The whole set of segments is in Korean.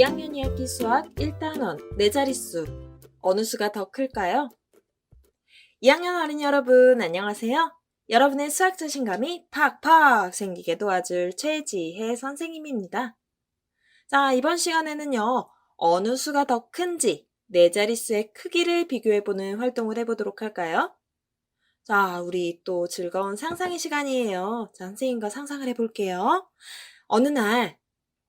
2학년 2학기 수학 1단원 네 자릿수 어느 수가 더 클까요? 2학년 어린이 여러분 안녕하세요. 여러분의 수학 자신감이 팍팍 생기게 도와줄 최지혜 선생님입니다. 자 이번 시간에는요 어느 수가 더 큰지 네 자릿수의 크기를 비교해 보는 활동을 해 보도록 할까요? 자 우리 또 즐거운 상상의 시간이에요. 자 선생님과 상상을 해 볼게요. 어느 날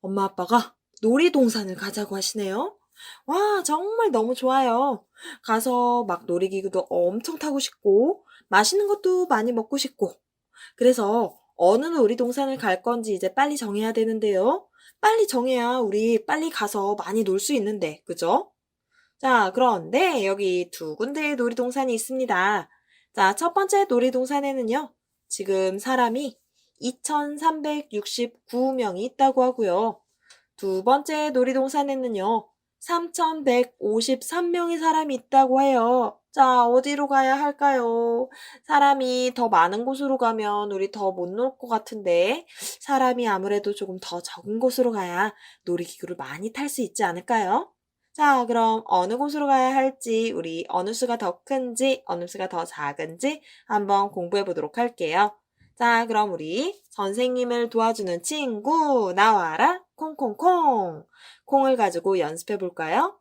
엄마 아빠가 놀이동산을 가자고 하시네요. 와, 정말 너무 좋아요. 가서 막 놀이기구도 엄청 타고 싶고, 맛있는 것도 많이 먹고 싶고. 그래서 어느 놀이동산을 갈 건지 이제 빨리 정해야 되는데요. 빨리 정해야 우리 빨리 가서 많이 놀 수 있는데, 그죠? 자, 그런데 여기 두 군데의 놀이동산이 있습니다. 자, 첫 번째 놀이동산에는요, 지금 사람이 2,369명이 있다고 하고요. 두 번째 놀이동산에는요, 3,153명의 사람이 있다고 해요. 자, 어디로 가야 할까요? 사람이 더 많은 곳으로 가면 우리 더 못 놀 것 같은데, 사람이 아무래도 조금 더 적은 곳으로 가야 놀이기구를 많이 탈 수 있지 않을까요? 자, 그럼 어느 곳으로 가야 할지, 우리 어느 수가 더 큰지, 어느 수가 더 작은지 한번 공부해 보도록 할게요. 자, 그럼 우리 선생님을 도와주는 친구 나와라 콩콩콩 콩을 가지고 연습해 볼까요?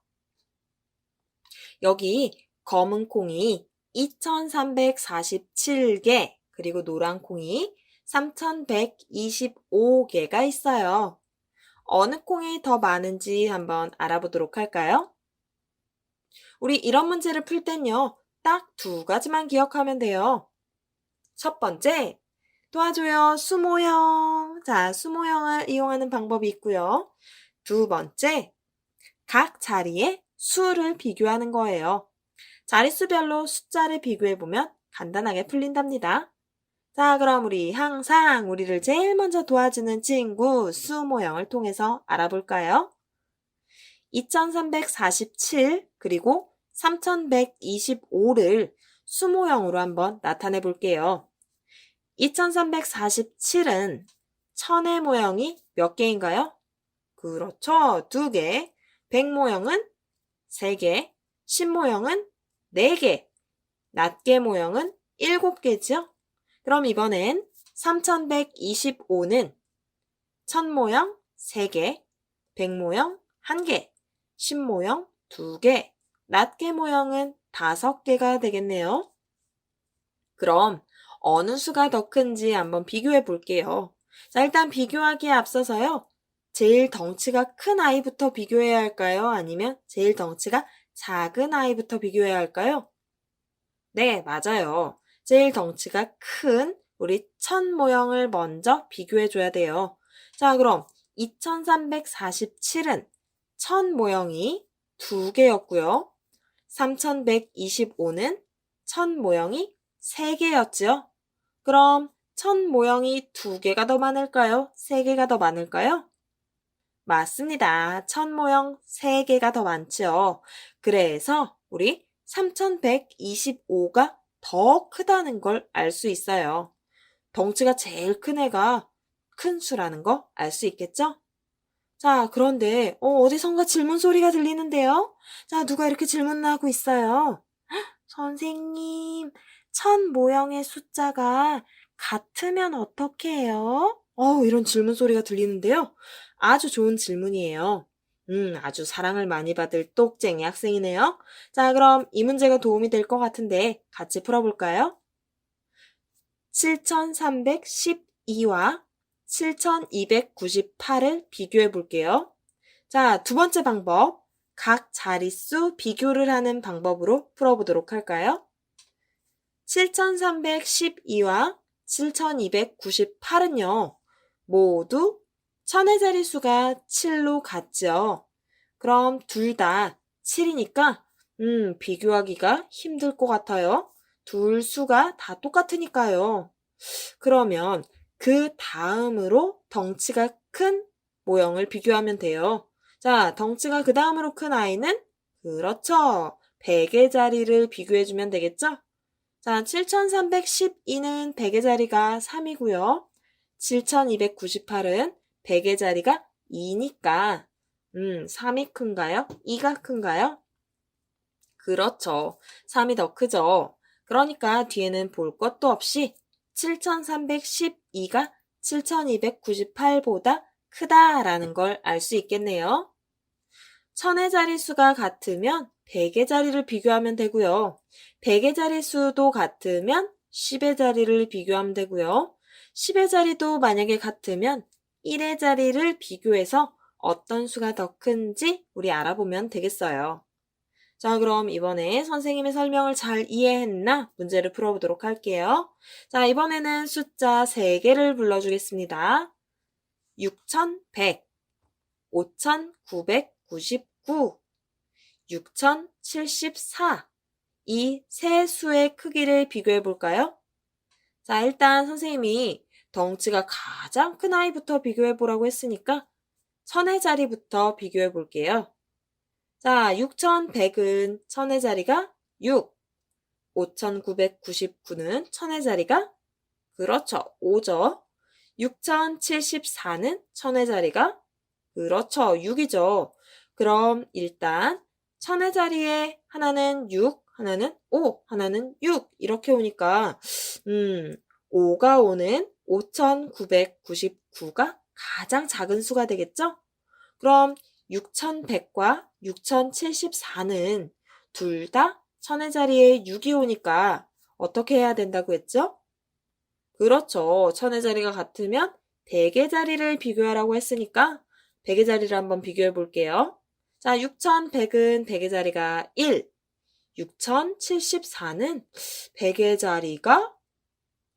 여기 검은 콩이 2347개 그리고 노란 콩이 3125개가 있어요. 어느 콩이 더 많은지 한번 알아보도록 할까요? 우리 이런 문제를 풀 땐요. 딱 두 가지만 기억하면 돼요. 첫 번째, 도와줘요. 수모형. 자, 수모형을 이용하는 방법이 있고요. 두 번째, 각 자리에 수를 비교하는 거예요. 자릿수별로 숫자를 비교해보면 간단하게 풀린답니다. 자, 그럼 우리 항상 우리를 제일 먼저 도와주는 친구 수 모형을 통해서 알아볼까요? 2347 그리고 3125를 수 모형으로 한번 나타내 볼게요. 2347은 천의 모형이 몇 개인가요? 그렇죠. 두 개. 백 모형은 세 개. 십 모형은 네 개. 낱개 모형은 일곱 개죠. 그럼 이번엔 3125는 천 모형 3개, 백 모형 1개, 십 모형 2개, 낱개 모형은 5개가 되겠네요. 그럼 어느 수가 더 큰지 한번 비교해 볼게요. 자, 일단 비교하기에 앞서서요. 제일 덩치가 큰 아이부터 비교해야 할까요? 아니면 제일 덩치가 작은 아이부터 비교해야 할까요? 네, 맞아요. 제일 덩치가 큰 우리 천 모형을 먼저 비교해 줘야 돼요. 자, 그럼 2347은 천 모형이 두 개였고요. 3125는 천 모형이 세 개였지요. 그럼 천 모형이 두 개가 더 많을까요? 세 개가 더 많을까요? 맞습니다. 천 모형 세 개가 더 많지요. 그래서 우리 3125가 더 크다는 걸 알 수 있어요. 덩치가 제일 큰 애가 큰 수라는 거 알 수 있겠죠? 자, 그런데 어, 어디선가 질문 소리가 들리는데요? 자, 누가 이렇게 질문을 하고 있어요? 헉, 선생님, 천 모형의 숫자가 같으면 어떻게 해요? 어, 이런 질문 소리가 들리는데요. 아주 좋은 질문이에요. 음, 아주 사랑을 많이 받을 똑쟁이 학생이네요. 자, 그럼 이 문제가 도움이 될 것 같은데 같이 풀어볼까요? 7312와 7298을 비교해 볼게요. 자, 두 번째 방법. 각 자릿수 비교를 하는 방법으로 풀어보도록 할까요? 7312와 7298은요, 모두 천의 자릿수가 7로 같죠. 그럼 둘 다 7이니까, 음, 비교하기가 힘들 것 같아요. 둘 수가 다 똑같으니까요. 그러면 그 다음으로 덩치가 큰 모형을 비교하면 돼요. 자, 덩치가 그 다음으로 큰 아이는 그렇죠. 100의 자리를 비교해주면 되겠죠? 자, 7312는 100의 자리가 3이고요. 7298은 100의 자리가 2니까 음, 3이 큰가요? 2가 큰가요? 그렇죠. 3이 더 크죠. 그러니까 뒤에는 볼 것도 없이 7312가 7298보다 크다라는 걸 알 수 있겠네요. 천의 자릿수가 같으면 100의 자리를 비교하면 되고요. 100의 자릿수도 같으면 10의 자리를 비교하면 되고요. 10의 자리도 만약에 같으면 1의 자리를 비교해서 어떤 수가 더 큰지 우리 알아보면 되겠어요. 자, 그럼 이번에 선생님의 설명을 잘 이해했나? 문제를 풀어보도록 할게요. 자, 이번에는 숫자 3개를 불러주겠습니다. 6100, 5999, 6074. 이 세 수의 크기를 비교해 볼까요? 자, 일단 선생님이 덩치가 가장 큰 아이부터 비교해 보라고 했으니까 천의 자리부터 비교해 볼게요. 자, 6100은 천의 자리가 6, 5999는 천의 자리가 그렇죠. 5죠. 6074는 천의 자리가 그렇죠. 6이죠. 그럼 일단 천의 자리에 하나는 6, 하나는 5, 하나는 6 이렇게 오니까 음, 5가 오는 5999가 가장 작은 수가 되겠죠? 그럼 6100과 6074는 둘 다 천의 자리에 6이 오니까 어떻게 해야 된다고 했죠? 그렇죠. 천의 자리가 같으면 100의 자리를 비교하라고 했으니까 100의 자리를 한번 비교해 볼게요. 자, 6100은 100의 자리가 1, 6074는 100의 자리가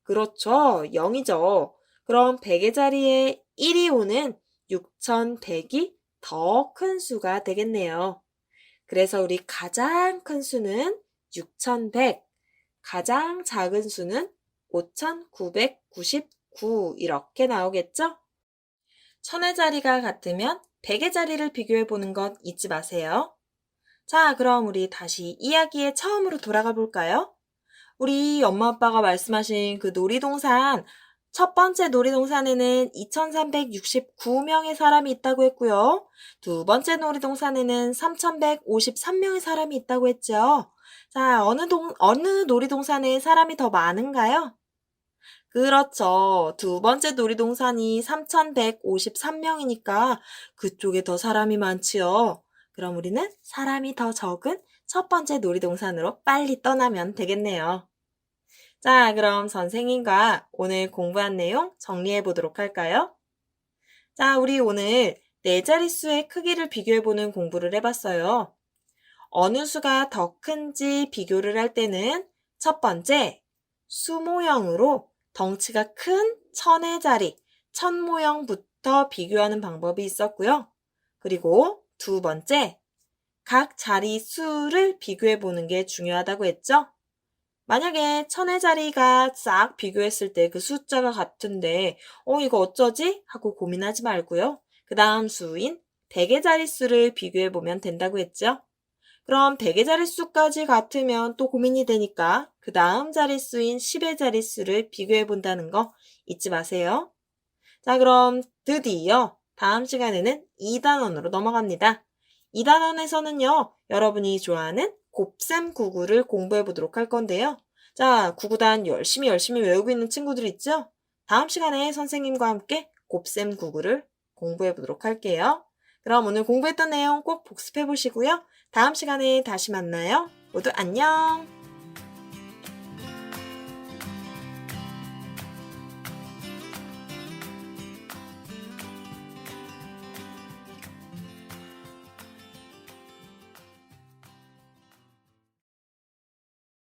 그렇죠. 0이죠. 그럼 100의 자리에 1이 오는 6100이 더 큰 수가 되겠네요. 그래서 우리 가장 큰 수는 6100, 가장 작은 수는 5999 이렇게 나오겠죠? 천의 자리가 같으면 100의 자리를 비교해 보는 것 잊지 마세요. 자, 그럼 우리 다시 이야기의 처음으로 돌아가 볼까요? 우리 엄마 아빠가 말씀하신 그 놀이동산, 첫 번째 놀이동산에는 2369명의 사람이 있다고 했고요. 두 번째 놀이동산에는 3153명의 사람이 있다고 했죠. 자, 어느 동, 어느 놀이동산에 사람이 더 많은가요? 그렇죠. 두 번째 놀이동산이 3153명이니까 그쪽에 더 사람이 많지요. 그럼 우리는 사람이 더 적은 첫 번째 놀이동산으로 빨리 떠나면 되겠네요. 자, 그럼 선생님과 오늘 공부한 내용 정리해 보도록 할까요? 자, 우리 오늘 네 자릿수의 크기를 비교해 보는 공부를 해봤어요. 어느 수가 더 큰지 비교를 할 때는 첫 번째, 수 모형으로 덩치가 큰 천의 자리, 천 모형부터 비교하는 방법이 있었고요. 그리고 두 번째, 각 자리 수를 비교해 보는 게 중요하다고 했죠? 만약에 천의 자리가 싹 비교했을 때 그 숫자가 같은데, 어, 이거 어쩌지? 하고 고민하지 말고요. 그 다음 수인 100의 자릿수를 비교해 보면 된다고 했죠? 그럼 100의 자릿수까지 같으면 또 고민이 되니까 그 다음 자릿수인 10의 자릿수를 비교해 본다는 거 잊지 마세요. 자, 그럼 드디어 다음 시간에는 2단원으로 넘어갑니다. 2단원에서는요, 여러분이 좋아하는 곱셈 구구를 공부해 보도록 할 건데요. 자, 구구단 열심히 열심히 외우고 있는 친구들 있죠? 다음 시간에 선생님과 함께 곱셈 구구를 공부해 보도록 할게요. 그럼 오늘 공부했던 내용 꼭 복습해 보시고요. 다음 시간에 다시 만나요. 모두 안녕!